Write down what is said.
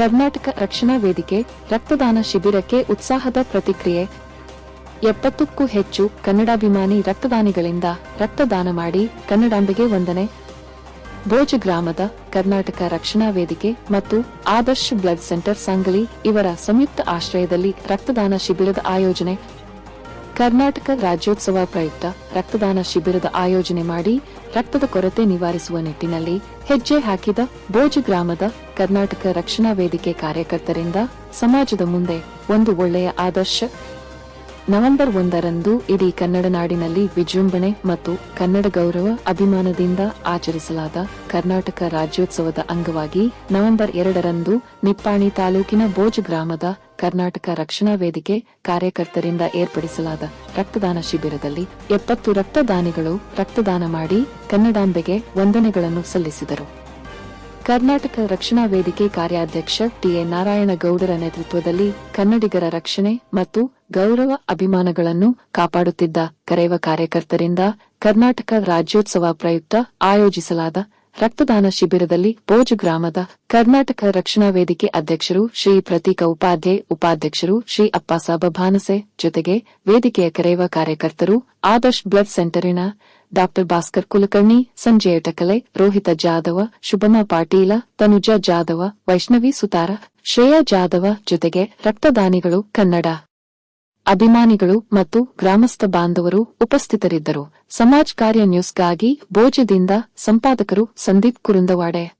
ಕರ್ನಾಟಕ ರಕ್ಷಣಾ ವೇದಿಕೆ ರಕ್ತದಾನ ಶಿಬಿರಕ್ಕೆ ಉತ್ಸಾಹದ ಪ್ರತಿಕ್ರಿಯೆ. ಎಪ್ಪತ್ತಕ್ಕೂ ಹೆಚ್ಚು ಕನ್ನಡಾಭಿಮಾನಿ ರಕ್ತದಾನಿಗಳಿಂದ ರಕ್ತದಾನ ಮಾಡಿ ಕನ್ನಡಾಂಬೆಗೆ ವಂದನೆ. ಭೋಜ ಗ್ರಾಮದ ಕರ್ನಾಟಕ ರಕ್ಷಣಾ ವೇದಿಕೆ ಮತ್ತು ಆದರ್ಶ ಬ್ಲಡ್ ಸೆಂಟರ್ ಸಂಗಲಿ ಇವರ ಸಂಯುಕ್ತ ಆಶ್ರಯದಲ್ಲಿ ರಕ್ತದಾನ ಶಿಬಿರದ ಆಯೋಜನೆ. ಕರ್ನಾಟಕ ರಾಜ್ಯೋತ್ಸವ ಪ್ರಯುಕ್ತ ರಕ್ತದಾನ ಶಿಬಿರದ ಆಯೋಜನೆ ಮಾಡಿ ರಕ್ತದ ಕೊರತೆ ನಿವಾರಿಸುವ ನಿಟ್ಟಿನಲ್ಲಿ ಹೆಜ್ಜೆ ಹಾಕಿದ ಭೋಜ ಗ್ರಾಮದ ಕರ್ನಾಟಕ ರಕ್ಷಣಾ ವೇದಿಕೆ ಕಾರ್ಯಕರ್ತರಿಂದ ಸಮಾಜದ ಮುಂದೆ ಒಂದು ಒಳ್ಳೆಯ ಆದರ್ಶ. ನವೆಂಬರ್ ಒಂದರಂದು ಇಡೀ ಕನ್ನಡ ನಾಡಿನಲ್ಲಿ ವಿಜೃಂಭಣೆ ಮತ್ತು ಕನ್ನಡ ಗೌರವ ಅಭಿಮಾನದಿಂದ ಆಚರಿಸಲಾದ ಕರ್ನಾಟಕ ರಾಜ್ಯೋತ್ಸವದ ಅಂಗವಾಗಿ ನವೆಂಬರ್ ಎರಡರಂದು ನಿಪ್ಪಾಣಿ ತಾಲೂಕಿನ ಬೋಜ್ ಗ್ರಾಮದ ಕರ್ನಾಟಕ ರಕ್ಷಣಾ ವೇದಿಕೆ ಕಾರ್ಯಕರ್ತರಿಂದ ಏರ್ಪಡಿಸಲಾದ ರಕ್ತದಾನ ಶಿಬಿರದಲ್ಲಿ ಎಪ್ಪತ್ತು ರಕ್ತದಾನಿಗಳು ರಕ್ತದಾನ ಮಾಡಿ ಕನ್ನಡಾಂಬೆಗೆ ವಂದನೆಗಳನ್ನು ಸಲ್ಲಿಸಿದರು. ಕರ್ನಾಟಕ ರಕ್ಷಣಾ ವೇದಿಕೆ ಕಾರ್ಯಾಧ್ಯಕ್ಷ ಟಿಎ ನಾರಾಯಣಗೌಡರ ನೇತೃತ್ವದಲ್ಲಿ ಕನ್ನಡಿಗರ ರಕ್ಷಣೆ ಮತ್ತು ಗೌರವ ಅಭಿಮಾನಗಳನ್ನು ಕಾಪಾಡುತ್ತಿದ್ದ ಕರೆಯುವ ಕಾರ್ಯಕರ್ತರಿಂದ ಕರ್ನಾಟಕ ರಾಜ್ಯೋತ್ಸವ ಪ್ರಯುಕ್ತ ಆಯೋಜಿಸಲಾದ ರಕ್ತದಾನ ಶಿಬಿರದಲ್ಲಿ ಬೋಜು ಗ್ರಾಮದ ಕರ್ನಾಟಕ ರಕ್ಷಣಾ ವೇದಿಕೆ ಅಧ್ಯಕ್ಷರು ಶ್ರೀ ಪ್ರತೀಕ ಉಪಾಧ್ಯಾಯ ಉಪಾಧ್ಯಕ್ಷರು ಶ್ರೀ ಅಪ್ಪಾಸಾಬ ಭಾನಸೆ ಜೊತೆಗೆ ವೇದಿಕೆಯ ಕರೆಯುವ ಕಾರ್ಯಕರ್ತರು ಆದರ್ಶ್ ಬ್ಲಡ್ ಸೆಂಟರಿನ ಡಾಕ್ಟರ್ ಭಾಸ್ಕರ್ ಕುಲಕರ್ಣಿ, ಸಂಜಯ ಟಕಲೆ, ರೋಹಿತ ಜಾಧವ ಶುಭಮಾ ಪಾಟೀಲ, ತನುಜಾ ಜಾಧವ, ವೈಷ್ಣವಿ ಸುತಾರ, ಶ್ರೇಯಾ ಜಾಧವ ಜೊತೆಗೆ ರಕ್ತದಾನಿಗಳು ಕನ್ನಡ. ಅಭಿಮಾನಿಗಳು ಮತ್ತು ಗ್ರಾಮಸ್ಥ ಬಾಂಧವರು ಉಪಸ್ಥಿತರಿದ್ದರು. ಸಮಾಜ್ ಕಾರ್ಯ ನ್ಯೂಸ್ಗಾಗಿ ಭೋಜದಿಂದ ಸಂಪಾದಕರು ಸಂದೀಪ್ ಕುರುಂದವಾಡೆ.